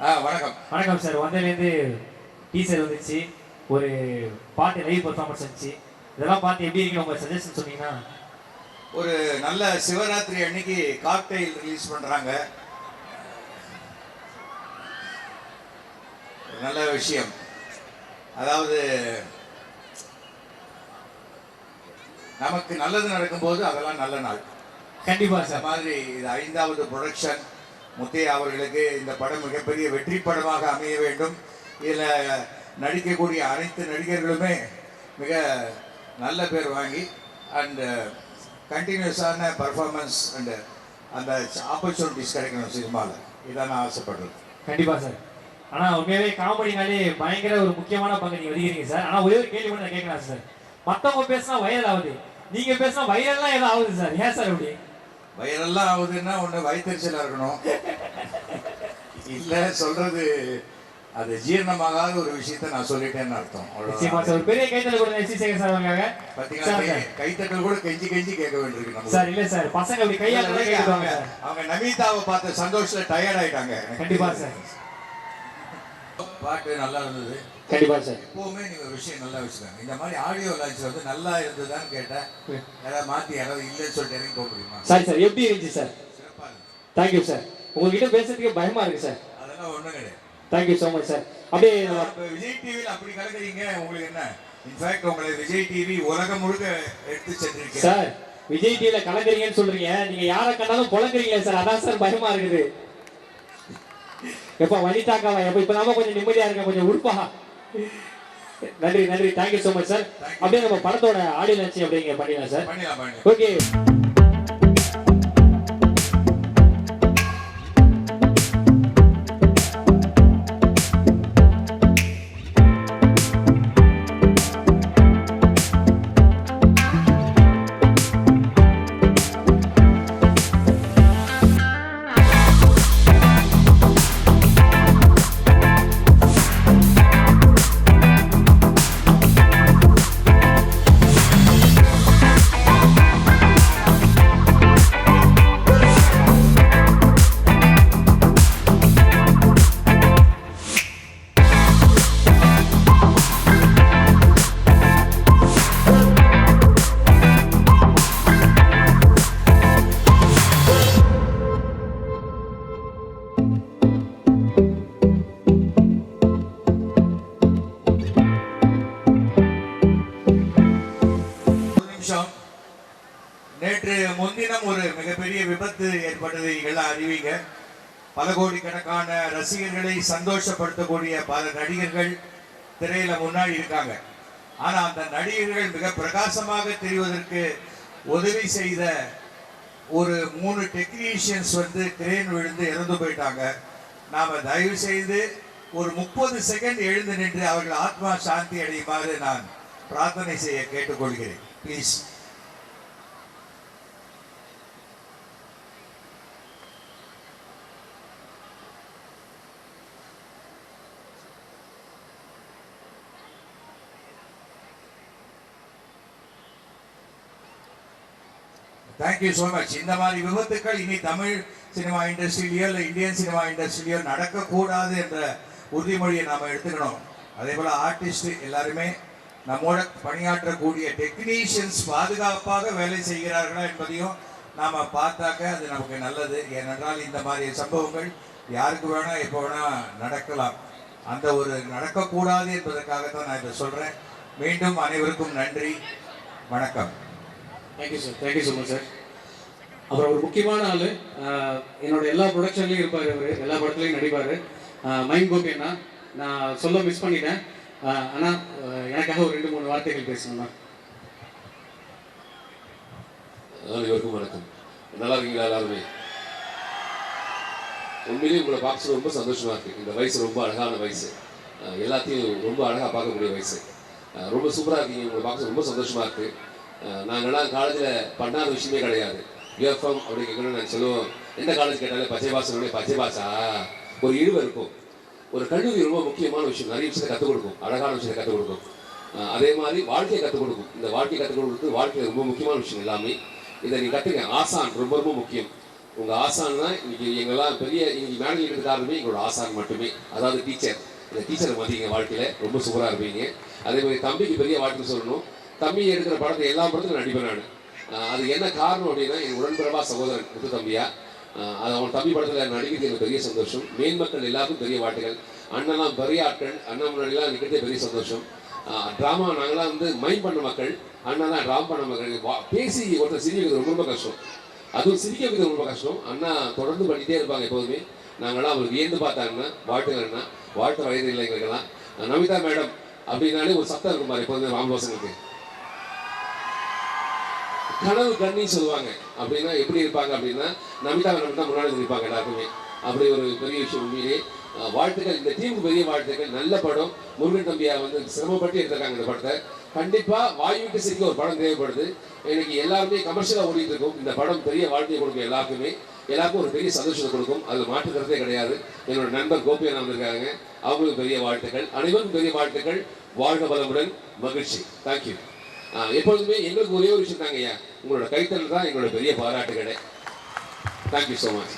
ஆ வணக்கம். வணக்கம் சார். வந்ததுலேருந்து டீசர் வந்துச்சு. ஒரு பாட்டு லைவ் பர்ஃபார்மன்ஸ் வந்துச்சு. இதெல்லாம் பார்த்து எப்படி இருக்கு உங்க சஜஷன் சொன்னீங்கன்னா. ஒரு நல்ல சிவராத்திரி அன்னைக்கு காக்டெயில் ரிலீஸ் பண்றாங்க. ஒரு நல்ல விஷயம். அதாவது நமக்கு நல்லது நடக்கும்போது அதெல்லாம் நல்ல நாள். கண்டிப்பா அந்த சார் மாதிரி இது ஐந்தாவது ப்ரொடக்ஷன் முத்தையா அவர்களுக்கு இந்த படம் மிகப்பெரிய வெற்றி படமாக அமைய வேண்டும். இதில் நடிக்கக்கூடிய அனைத்து நடிகர்களுமே மிக நல்ல பேர் வாங்கி அண்ட் கண்டினியூஸான பர்ஃபார்மன்ஸ் அண்டு அந்த ஆப்பர்ச்சுனிட்டிஸ் கிடைக்கணும் சினிமாவில் இதான் நான் ஆசைப்படுறது. கண்டிப்பாக சார். ஆனால் உண்மையாகவே காமெடினாலே பயங்கர ஒரு முக்கியமான பங்கு நீங்கள் வதிக்கிறீங்க சார். ஆனால் ஒரே ஒரு கேள்வி மட்டும் நான் கேட்கலாம் சார். மற்றவங்க பேசினா வைரல் ஆகுது. நீங்கள் பேசினா வைரல்லாம் எதுவும் ஆகுது சார். ஏன் சார் அப்படி? வயிறெல்லாம் ஆகுதுன்னா ஒன்று வயிற்றுச்சலாக இருக்கணும். இல்லை சொல்றது அது ஜீரணமாகாத ஒரு விஷயத்த நான் சொல்லிட்டேன்னு அர்த்தம். ஒரு பெரிய கைத்தல கொடுங்க எஸ் சேகர் சார் கைத்தட்டல் கூட கெஞ்சி கெஞ்சி கேட்க வேண்டியிருக்கு. சார் இல்ல சார். பசங்க அப்படி கையால இல்ல, கேட்டுவாங்க அவங்க நமிதாவை பார்த்த சந்தோஷத்துல டயர்ட் ஆயிட்டாங்க. கண்டிப்பா. சார். பாட்டு நல்லா இருந்தது. கண்டிப்பா சார். எப்பவுமே நீங்க ஒரு விஷயம் நல்லா வச்சுக்கோங்க. இந்த மாதிரி ஆடியோ லான்ச் வந்து நல்லா இருந்ததுதான்னு கேட்டேன். யாராவது மாத்தி யாராவது இல்லைன்னு சொல்லிட்டு இறங்கி போக முடியுமா? சாரி சார் எப்படி இருந்துச்சு சார்? சிறப்பா இருந்துச்சு. Thank you sir. உங்ககிட்ட பேசுறதுக்கு பயமா இருக்கு சார். அதெல்லாம் ஒண்ணும் கிடையாது. Thank you so much sir. அப்படியே விஜய் டிவியில் அப்படி கலக்குறீங்க உங்களுக்கு என்ன? இன்ஃபேக்ட் உங்களை விஜய் டிவி உலகம் முழுக்க எடுத்து சென்றிருக்கேன். சார் விஜய் டிவில கலக்குறீங்கன்னு சொல்றீங்க. நீங்க யாரை கண்டாலும் புலங்குறீங்களே சார். அதான் சார் பயமா இருக்குது. எப்ப வனிதாக்காவா எப்ப இப்ப நாம கொஞ்சம் நிம்மதியா இருக்கேன் கொஞ்சம் உறுப்பா நன்றி நன்றி. தேங்க்யூ ஸோ மச் சார் அப்படியே நம்ம படத்தோட ஆடியோ லட்சி அப்படிங்க பண்ணிடலாம் சார் ஓகே விபத்து ஏற்பட்டது எல்லாம் அறிவிங்க. பல கோடிக்கணக்கான ரசிகர்களை சந்தோஷப்படுத்தக்கூடிய பல நடிகர்கள் திரையில முன்னாடி இருக்காங்க. ஆனா அந்த நடிகர்கள் மிக பிரகாசமாக தெரிவதற்கு உதவி செய்த ஒரு மூணு டெக்னீஷியன்ஸ் வந்து கிரேன் விழுந்து இறந்து போயிட்டாங்க. நாம தயவு செய்து ஒரு முப்பது செகண்ட் எழுந்து நின்று அவர்கள் ஆத்மா சாந்தி அடையுமாறு நான் பிரார்த்தனை செய்ய கேட்டுக்கொள்கிறேன். ப்ளீஸ் தேங்க்யூ ஸோ மச் இந்த மாதிரி விபத்துக்கள் இனி தமிழ் சினிமா இண்டஸ்ட்ரியிலையோ இல்லை இந்தியன் சினிமா இண்டஸ்ட்ரியிலையோ நடக்கக்கூடாது என்ற உறுதிமொழியை நாம் எடுத்துக்கணும். அதே போல் ஆர்டிஸ்ட் எல்லாருமே நம்மோட பணியாற்றக்கூடிய டெக்னீஷியன்ஸ் பாதுகாப்பாக வேலை செய்கிறார்களா என்பதையும் நாம் பார்த்தாக்க அது நமக்கு நல்லது. ஏனென்றால் இந்த மாதிரி சம்பவங்கள் யாருக்கு வேணால் எப்போ வேணால் நடக்கலாம். அந்த ஒரு நடக்கக்கூடாது என்பதற்காகத்தான் நான் இதை சொல்கிறேன் மீண்டும் அனைவருக்கும் நன்றி. வணக்கம். Thank you sir thank you so much sir அப்புறம் ஒரு முக்கியமான ஆள். என்னோட எல்லா ப்ரொடக்ஷன்லையும் இருப்பார் அவர். எல்லா படத்துலையும் நடிப்பார். மைண்ட் கோபி அண்ணா. நான் சொல்ல மிஸ் பண்ணிட்டேன். ஆனால் எனக்காக ஒரு ரெண்டு மூணு வார்த்தைகள் பேசணும்ண்ணா அனைவருக்கும் வணக்கம். நல்லா இருக்கீங்களா எல்லாருமே? உண்மையிலேயே உங்களை பார்க்க ரொம்ப சந்தோஷமா இருக்கு. இந்த வயசு ரொம்ப அழகான வயசு எல்லாத்தையும் ரொம்ப அழகா பார்க்கக்கூடிய வயசு ரொம்ப சூப்பரா இருக்கீங்க. உங்களை பார்க்க ரொம்ப சந்தோஷமா இருக்கு. நாங்கள்லாம் காலேஜில் பண்ணாத விஷயமே கிடையாது. யூஎஃப்எம் அப்படின்னு கேட்கணும் நான் சொல்லுவோம் எந்த காலேஜ் கேட்டாலும் பச்சை பாசனுடைய பச்சை பாசா ஒரு இழிவு இருக்கும். ஒரு கல்லூரி ரொம்ப முக்கியமான விஷயம். நிறைய விஷயத்தை கற்றுக் கொடுக்கும். அழகான விஷயத்தை கற்றுக் கொடுக்கும். அதே மாதிரி வாழ்க்கையை கற்றுக் கொடுக்கும். இந்த வாழ்க்கையை கற்றுக் கொடுக்கிறது வாழ்க்கையில் ரொம்ப முக்கியமான விஷயம் எல்லாமே. இதை நீங்கள் கற்றுக்க ஆசான் ரொம்ப ரொம்ப முக்கியம். உங்கள் ஆசான் தான் இன்னைக்கு எங்கெல்லாம் பெரிய இன்னைக்கு மேடையில் இருக்கிற காரணமே எங்களோட ஆசான் மட்டுமே. அதாவது டீச்சர் இந்த டீச்சரை மதிங்க வாழ்க்கையில் ரொம்ப சூப்பராக இருப்பீங்க. அதே மாதிரி தம்பிக்கு பெரிய வாழ்க்கை சொல்லணும். தம்பி எடுக்கிற படத்தை எல்லா படத்துக்கும் நடிப்பேன் நான். அது என்ன காரணம் அப்படின்னா என் உடன்பிறவா சகோதரன் முத்து தம்பியா. அது அவன் தம்பி படத்தில் நடிக்கிறது எனக்கு பெரிய சந்தோஷம். மேன் மக்கள் எல்லாருக்கும் பெரிய வாட்டுகள் அண்ணெல்லாம் பெரிய ஆட்கள் அண்ணன் முன்னாடிலாம் நிற்கிறதே பெரிய சந்தோஷம். ட்ராமா நாங்களாம் வந்து மைண்ட் பண்ண மக்கள் அண்ணன் தான் ட்ராமா பண்ண மக்கள். வா- பேசி ஒருத்தர் சிரிக்கிறது ரொம்ப ரொம்ப கஷ்டம். அதுவும் சிரிக்க வைக்கிறது ரொம்ப கஷ்டம். அண்ணா தொடர்ந்து பண்ணிகிட்டே இருப்பாங்க எப்போதுமே. நாங்களாம் அவங்களுக்கு வியந்து பார்த்தாங்கன்னா வாழ்த்துக்கள்னா அண்ணா. வாழ்த்து வயது இல்லை எங்களுக்கெல்லாம் நமிதா மேடம் அப்படின்னாலே ஒரு சத்தம் இருக்கும் பாரு எப்போதுமே ராமதாசனுக்கு கனவு கண்ணின்னு சொல்லுவாங்க. அப்படின்னா எப்படி இருப்பாங்க அப்படின்னா நமிதா மேடம் தான் முன்னாடி இருப்பாங்க எல்லாருக்குமே. அப்படி ஒரு பெரிய விஷயம் உண்மையிலே. வாழ்த்துக்கள். இந்த டீமுக்கு பெரிய வாழ்த்துக்கள். நல்ல படம். முருகன் தம்பியா வந்து சிரமப்பட்டு எடுத்திருக்காங்க இந்த படத்தை. கண்டிப்பா வாய் சிரிக்க ஒரு படம் தேவைப்படுது. எனக்கு எல்லாருமே கமர்ஷியலா ஓடிட்டு இருக்கும். இந்த படம் பெரிய வாழ்க்கையை கொடுக்கும் எல்லாருக்குமே. எல்லாருக்கும் ஒரு பெரிய சந்தோஷத்தை கொடுக்கும். அது மாற்றுக்கிறதே கிடையாது. என்னோட நண்பர் கோபியன் வந்திருக்காங்க அவங்களுக்கு பெரிய வாழ்த்துக்கள். அனைவருக்கும் பெரிய வாழ்த்துக்கள். வாழ்க வளமுடன். மகிழ்ச்சி. தேங்க்யூ எப்பொழுதுமே எங்களுக்கு ஒரே ஒரு விஷயம் தாங்க ஐயா உங்களோட கைத்தல் தான் எங்களோட பெரிய பாராட்டு பாராட்டுகளே தேங்க்யூ ஸோ மச்